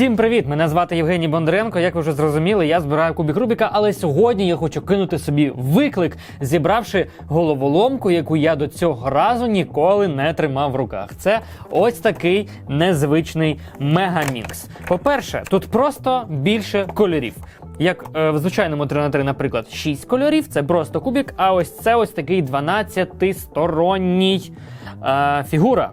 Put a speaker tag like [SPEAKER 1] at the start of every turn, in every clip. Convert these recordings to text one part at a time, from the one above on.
[SPEAKER 1] Всім привіт! Мене звати Євгеній Бондаренко. Як ви вже зрозуміли, я збираю кубік Рубіка, але сьогодні я хочу кинути собі виклик, зібравши головоломку, яку я до цього разу ніколи не тримав в руках. Це ось такий незвичний мегамікс. По-перше, тут просто більше кольорів. Як е, в звичайному 3 на 3 наприклад, 6 кольорів, це просто кубік, а ось це ось такий 12-сторонній е, фігура.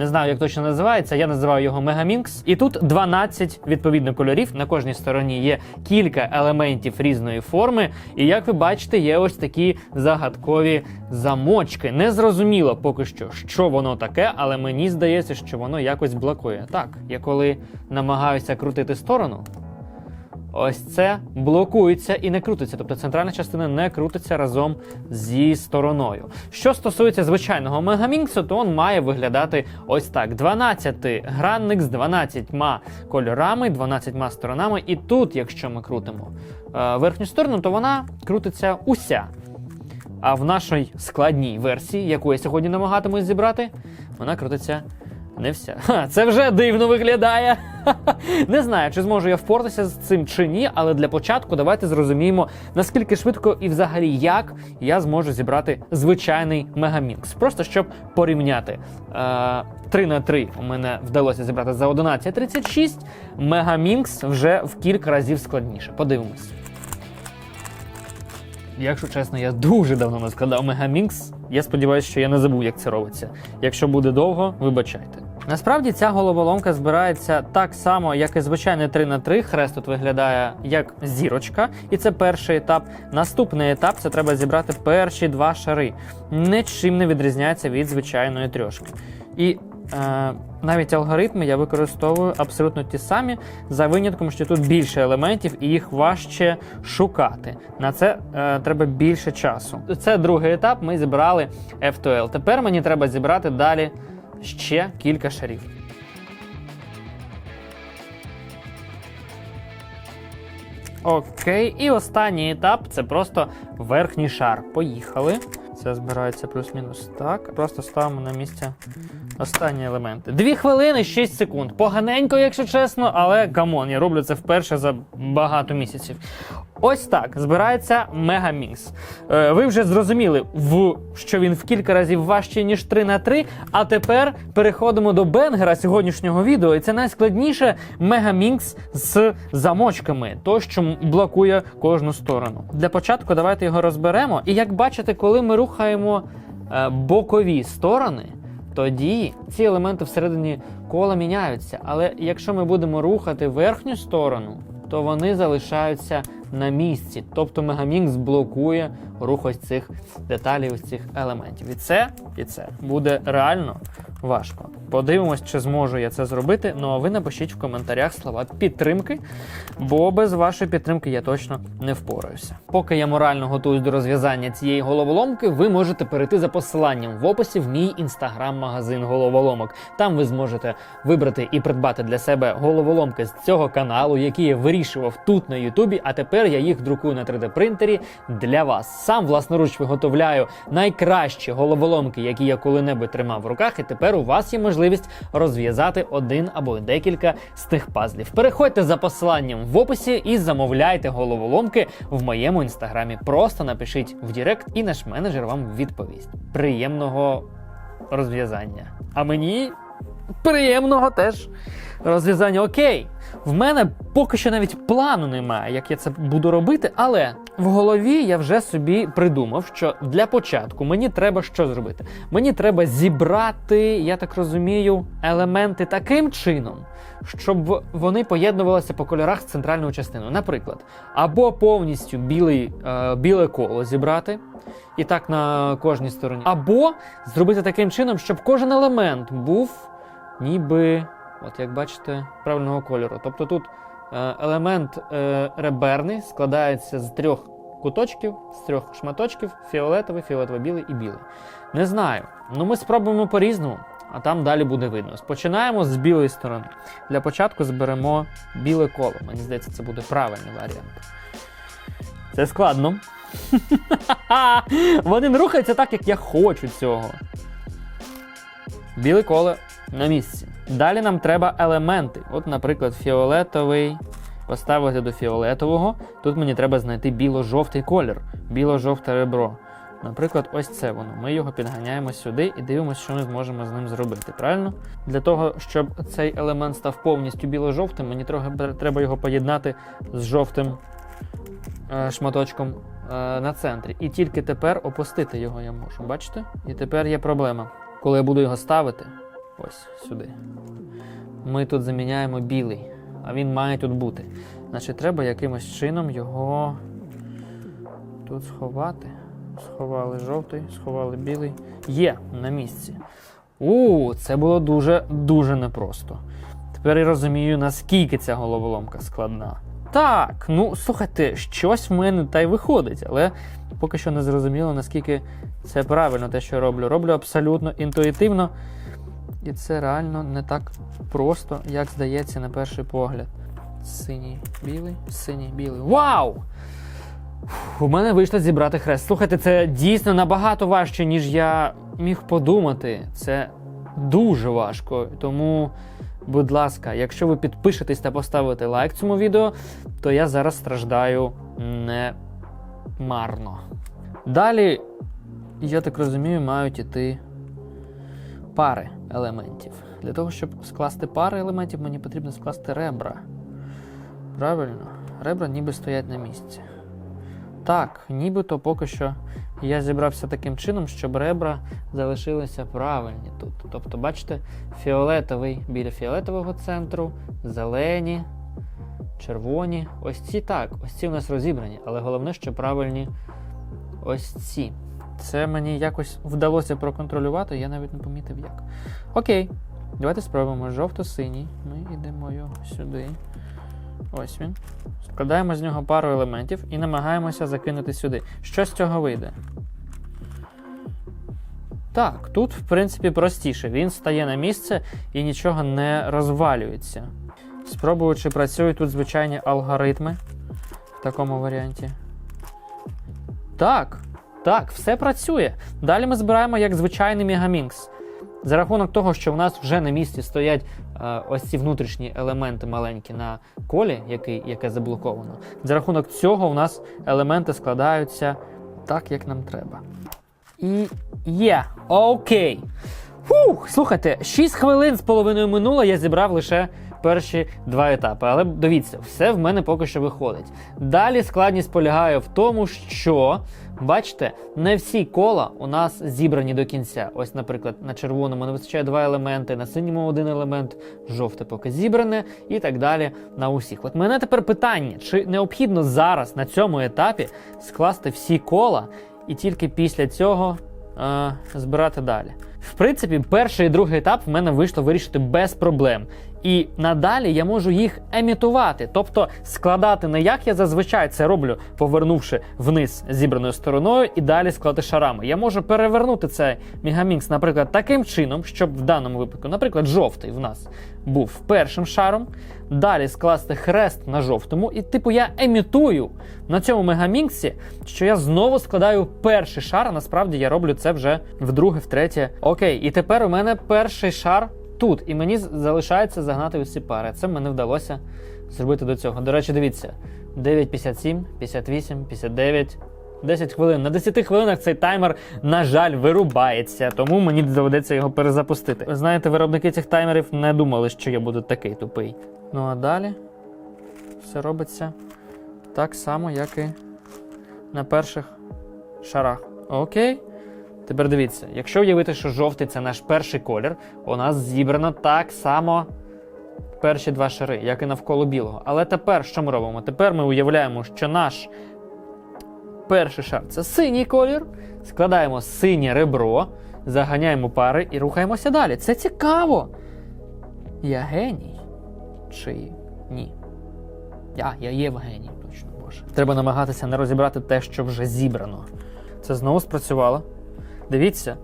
[SPEAKER 1] Не знаю, як точно називається. Я називаю його Мегамінкс. І тут 12 відповідно кольорів. На кожній стороні є кілька елементів різної форми. І як ви бачите, є ось такі загадкові замочки. Не зрозуміло поки що, що воно таке, але мені здається, що воно якось блокує. Так, я коли намагаюся крутити сторону. Ось це блокується і не крутиться, тобто центральна частина не крутиться разом зі стороною. Що стосується звичайного мегаміксу, то він має виглядати ось так: 12 гранник з 12 кольорами, 12 сторонами. І тут, якщо ми крутимо е, верхню сторону, то вона крутиться уся. А в нашій складній версії, яку я сьогодні намагатимусь зібрати, вона крутиться не вся. Ха, це вже дивно виглядає. Не знаю, чи зможу я впоратися з цим чи ні, але для початку давайте зрозуміємо, наскільки швидко і взагалі як я зможу зібрати звичайний мегамікс. Просто щоб порівняти. Е, 3 на 3 у мене вдалося зібрати за 11.36. Мегамікс вже в кілька разів складніше. Подивимось. Якщо чесно, я дуже давно не складав Мегамікс. Я сподіваюся, що я не забув, як це робиться. Якщо буде довго, вибачайте. Насправді ця головоломка збирається так само, як і звичайний 3 на 3 Хрест тут виглядає як зірочка, і це перший етап. Наступний етап це треба зібрати перші два шари. Нічим не відрізняється від звичайної трьошки. І е, навіть алгоритми я використовую абсолютно ті самі, за винятком, що тут більше елементів і їх важче шукати. На це е, треба більше часу. Це другий етап. Ми зібрали F2L. Тепер мені треба зібрати далі ще кілька шарів. Окей, і останній етап це просто верхній шар. Поїхали. Це збирається плюс-мінус так. Просто ставимо на місце останні елементи. Дві хвилини, 6 секунд. Поганенько, якщо чесно, але камон, я роблю це вперше за багато місяців. Ось так збирається Мегамікс. Е, ви вже зрозуміли, в, що він в кілька разів важчий, ніж 3 на 3 А тепер переходимо до бенгера сьогоднішнього відео. І це найскладніше Мегамікс з замочками, то, що блокує кожну сторону. Для початку давайте його розберемо. І як бачите, коли ми рухаємо е, бокові сторони, тоді ці елементи всередині кола міняються. Але якщо ми будемо рухати верхню сторону, то вони залишаються на місці. Тобто Мегамікс блокує рух ось цих деталей, ось цих елементів. І це, і це буде реально важко. Подивимось, чи зможу я це зробити. Ну а ви напишіть в коментарях слова підтримки, бо без вашої підтримки я точно не впораюся. Поки я морально готуюсь до розв'язання цієї головоломки, ви можете перейти за посиланням в описі в мій інстаграм-магазин головоломок. Там ви зможете вибрати і придбати для себе головоломки з цього каналу, які я вирішував тут на Ютубі. А тепер я їх друкую на 3D принтері для вас. Сам власноруч виготовляю найкращі головоломки, які я коли-небудь тримав в руках. І тепер у вас є можливість розв'язати один або декілька з тих пазлів. Переходьте за посиланням в описі і замовляйте головоломки в моєму інстаграмі. Просто напишіть в Директ, і наш менеджер вам відповість. Приємного розв'язання. А мені приємного теж розв'язання. Окей, в мене поки що навіть плану немає, як я це буду робити, але в голові я вже собі придумав, що для початку мені треба що зробити? Мені треба зібрати, я так розумію, елементи таким чином, щоб вони поєднувалися по кольорах з центральною частиною. Наприклад, або повністю білий, е, біле коло зібрати. І так на кожній стороні. Або зробити таким чином, щоб кожен елемент був ніби, от як бачите, правильного кольору. Тобто тут е, елемент е, реберний складається з трьох куточків, з трьох шматочків: фіолетовий, фіолетово-білий і білий. Не знаю. Ну ми спробуємо по-різному, а там далі буде видно. Починаємо з білої сторони. Для початку зберемо біле коло. Мені здається, це буде правильний варіант. Це складно. Вони не рухаються так, як я хочу цього. Біле коло на місці. Далі нам треба елементи. От, наприклад, фіолетовий. Поставити до фіолетового. Тут мені треба знайти біло-жовтий колір, біло-жовте ребро. Наприклад, ось це воно. Ми його підганяємо сюди і дивимося, що ми зможемо з ним зробити. Правильно? Для того, щоб цей елемент став повністю біло-жовтим, мені трохи треба його поєднати з жовтим е, шматочком е, на центрі. І тільки тепер опустити його я можу. Бачите? І тепер є проблема. Коли я буду його ставити, ось сюди, ми тут заміняємо білий, а він має тут бути. Значить, треба якимось чином його тут сховати. Сховали жовтий, сховали білий. Є на місці. У, це було дуже дуже непросто. Тепер я розумію, наскільки ця головоломка складна. Так, ну слухайте, щось в мене та й виходить, але поки що не зрозуміло, наскільки це правильно те, що я роблю. Роблю абсолютно інтуїтивно, і це реально не так просто, як здається на перший погляд. Синій, білий, синій, білий. Вау! У мене вийшло зібрати хрест. Слухайте, це дійсно набагато важче, ніж я міг подумати. Це дуже важко. Тому, будь ласка, якщо ви підпишетесь та поставите лайк цьому відео, то я зараз страждаю не марно. Далі, я так розумію, мають іти пари елементів. Для того, щоб скласти пари елементів, мені потрібно скласти ребра. Правильно? Ребра ніби стоять на місці. Так, нібито поки що я зібрався таким чином, щоб ребра залишилися правильні тут. Тобто, бачите, фіолетовий біля фіолетового центру, зелені, червоні. Ось ці так, ось ці у нас розібрані, але головне, що правильні ось ці. Це мені якось вдалося проконтролювати, я навіть не помітив як. Окей, давайте спробуємо жовто-синій. Ми йдемо його сюди. Ось він. Складаємо з нього пару елементів і намагаємося закинути сюди. Що з цього вийде? Так, тут, в принципі, простіше. Він стає на місце і нічого не розвалюється. Спробую, чи працюють тут звичайні алгоритми в такому варіанті. Так, так, все працює. Далі ми збираємо як звичайний Мегамінкс. За рахунок того, що в нас вже на місці стоять е, ось ці внутрішні елементи маленькі на колі, який, яке заблоковано. За рахунок цього у нас елементи складаються так, як нам треба. І є. Окей. Фух, слухайте, 6 хвилин з половиною минуло, я зібрав лише перші два етапи. Але дивіться, все в мене поки що виходить. Далі складність полягає в тому, що, бачите, не всі кола у нас зібрані до кінця. Ось, наприклад, на червоному не вистачає два елементи, на синьому один елемент, жовте поки зібране і так далі на усіх. От мене тепер питання: чи необхідно зараз на цьому етапі скласти всі кола і тільки після цього е, збирати далі. В принципі, перший і другий етап в мене вийшло вирішити без проблем. І надалі я можу їх емітувати, тобто складати не як я зазвичай це роблю, повернувши вниз зібраною стороною і далі складати шарами. Я можу перевернути цей мегамікс, наприклад, таким чином, щоб в даному випадку, наприклад, жовтий в нас був першим шаром, далі скласти хрест на жовтому, і типу я емітую на цьому мегаміксі, що я знову складаю перший шар. а Насправді я роблю це вже вдруге, втретє. Окей, і тепер у мене перший шар тут, і мені залишається загнати усі пари. Це мені вдалося зробити до цього. До речі, дивіться: 9.57, 58, 59. 10 хвилин. На 10 хвилинах цей таймер, на жаль, вирубається, тому мені доведеться його перезапустити. Ви знаєте, виробники цих таймерів не думали, що я буду такий тупий. Ну а далі все робиться так само, як і на перших шарах. Окей. Тепер дивіться, якщо уявити, що жовтий це наш перший колір, у нас зібрано так само перші два шари, як і навколо білого. Але тепер що ми робимо? Тепер ми уявляємо, що наш перший шар це синій колір, складаємо синє ребро, заганяємо пари і рухаємося далі. Це цікаво. Я геній? Чи ні? Я, я є в геній, точно боже. Треба намагатися не розібрати те, що вже зібрано. Це знову спрацювало. Дивіться.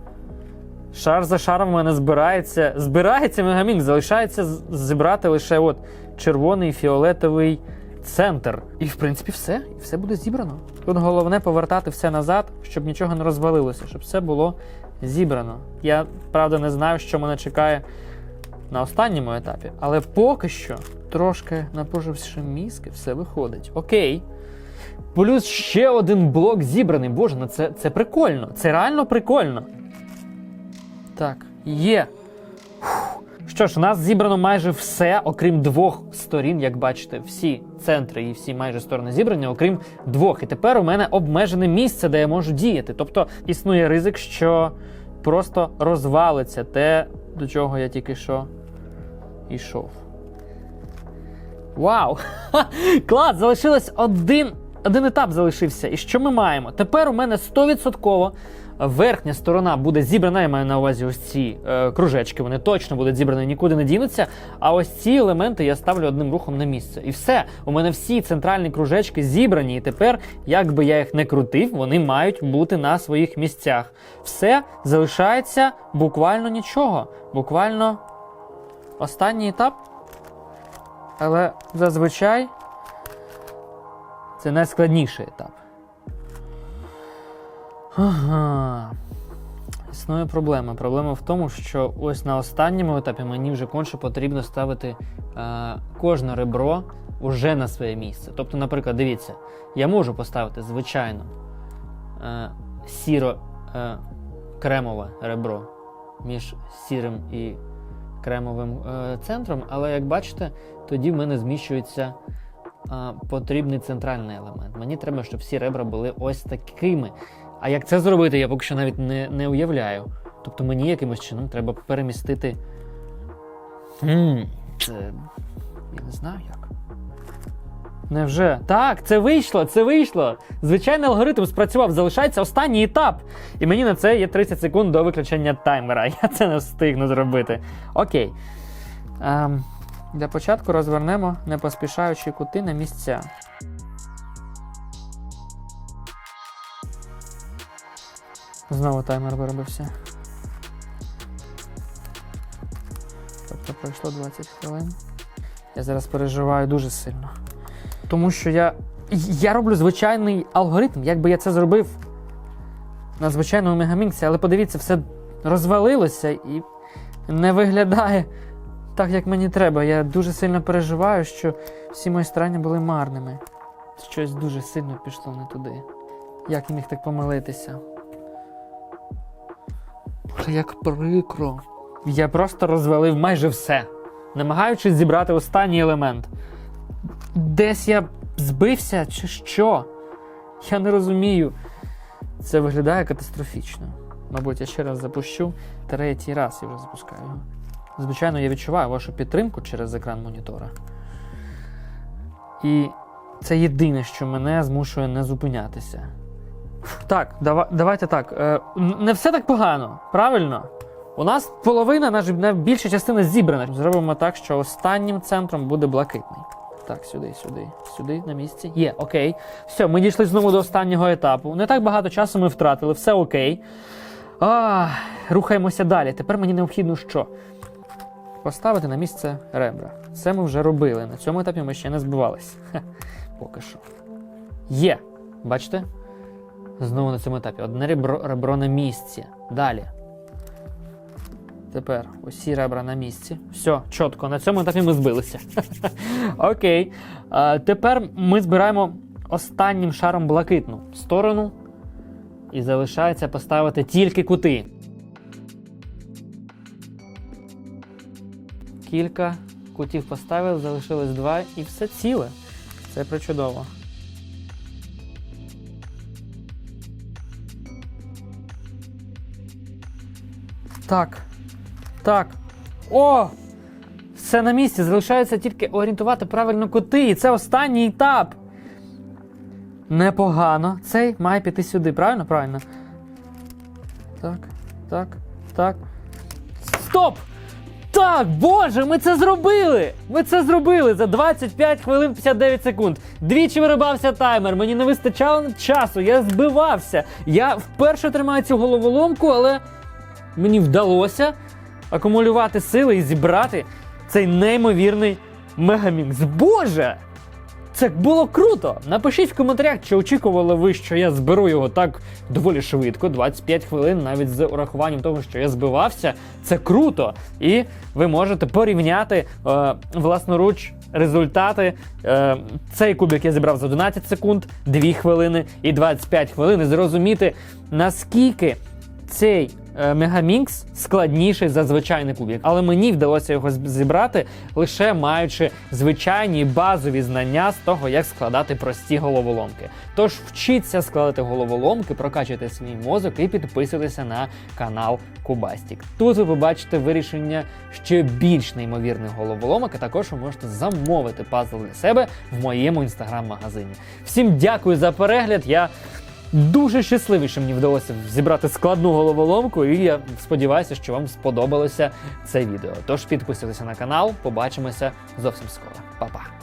[SPEAKER 1] Шар за шаром в мене збирається. Збирається мегамінк, залишається зібрати лише от червоний фіолетовий центр. І в принципі все. І все буде зібрано. Тут головне повертати все назад, щоб нічого не розвалилося, щоб все було зібрано. Я правда не знаю, що мене чекає на останньому етапі. Але поки що, трошки напруживши мізки, все виходить. Окей. Плюс ще один блок зібраний. Боже, ну це, це прикольно. Це реально прикольно. Так, є. Фух. Що ж, у нас зібрано майже все, окрім двох сторін, як бачите, всі центри і всі майже сторони зібрані, окрім двох. І тепер у мене обмежене місце, де я можу діяти. Тобто існує ризик, що просто розвалиться те, до чого я тільки що йшов. Вау! Клас! Залишилось один, один етап залишився. І що ми маємо? Тепер у мене 100% верхня сторона буде зібрана, я маю на увазі ось ці е, кружечки, вони точно будуть зібрані, нікуди не дінуться. А ось ці елементи я ставлю одним рухом на місце. І все. У мене всі центральні кружечки зібрані. І тепер, як би я їх не крутив, вони мають бути на своїх місцях. Все залишається буквально нічого. Буквально останній етап. Але зазвичай це найскладніший етап. Ага. Існує проблема. Проблема в тому, що ось на останньому етапі мені вже конче потрібно ставити е, кожне ребро уже на своє місце. Тобто, наприклад, дивіться, я можу поставити звичайно е, сіро е, кремове ребро між сірим і кремовим е, центром, але як бачите, тоді в мене зміщується е, потрібний центральний елемент. Мені треба, щоб всі ребра були ось такими. А як це зробити, я поки що навіть не, не уявляю. Тобто мені якимось чином треба перемістити. Це. Я не знаю як. Невже? Так, це вийшло, це вийшло. Звичайний алгоритм спрацював, залишається останній етап. І мені на це є 30 секунд до виключення таймера. Я це не встигну зробити. Окей. Ем, для початку розвернемо, не поспішаючи кути на місця. Знову таймер виробився. Тобто пройшло 20 хвилин. Я зараз переживаю дуже сильно. Тому що я. Я роблю звичайний алгоритм, якби я це зробив на звичайному мегаміксі, але подивіться, все розвалилося і не виглядає так, як мені треба. Я дуже сильно переживаю, що всі мої старання були марними. Щось дуже сильно пішло не туди. Як я міг так помилитися? Боже, як прикро. Я просто розвалив майже все, намагаючись зібрати останній елемент. Десь я збився чи що? Я не розумію. Це виглядає катастрофічно. Мабуть, я ще раз запущу. Третій раз я вже запускаю його. Звичайно, я відчуваю вашу підтримку через екран монітора. І це єдине, що мене змушує не зупинятися. Так, дава, давайте так. Е, не все так погано, правильно? У нас половина, наш, більша частина зібрана. Зробимо так, що останнім центром буде блакитний. Так, сюди, сюди, сюди, на місці. Є, окей. Все, ми дійшли знову до останнього етапу. Не так багато часу ми втратили, все окей. А, рухаємося далі. Тепер мені необхідно що? Поставити на місце ребра. Це ми вже робили. На цьому етапі ми ще не збивались. Хе, поки що. Є. Бачите? Знову на цьому етапі. Одне ребро, ребро на місці. Далі. Тепер усі ребра на місці. Все, чітко. На цьому етапі ми збилися. Окей. А, тепер ми збираємо останнім шаром блакитну сторону. І залишається поставити тільки кути. Кілька кутів поставили, залишилось два і все ціле. Це причудово. Так. Так. О! Все на місці. Залишається тільки орієнтувати правильно кути. І це останній етап. Непогано. Цей має піти сюди, правильно? Правильно. Так, так, так. Стоп! Так, боже, ми це зробили! Ми це зробили за 25 хвилин 59 секунд. Двічі вирибався таймер, мені не вистачало часу, я збивався. Я вперше тримаю цю головоломку, але мені вдалося акумулювати сили і зібрати цей неймовірний мегамікс. Боже! Це було круто! Напишіть в коментарях, чи очікували ви, що я зберу його так доволі швидко, 25 хвилин, навіть з урахуванням того, що я збивався. Це круто! І ви можете порівняти е, власноруч результати. Е, цей кубик я зібрав за 11 секунд, 2 хвилини і 25 хвилин, і зрозуміти, наскільки цей Мегамікс складніший за звичайний кубик. Але мені вдалося його зібрати лише маючи звичайні базові знання з того, як складати прості головоломки. Тож вчіться складати головоломки, прокачуйте свій мозок і підписуйтеся на канал Кубастік. Тут ви побачите вирішення ще більш неймовірних головоломок, а також ви можете замовити пазл для себе в моєму інстаграм-магазині. Всім дякую за перегляд. Я Дуже щасливий, що мені вдалося зібрати складну головоломку, і я сподіваюся, що вам сподобалося це відео. Тож підписуйтеся на канал, побачимося зовсім скоро. Па-па!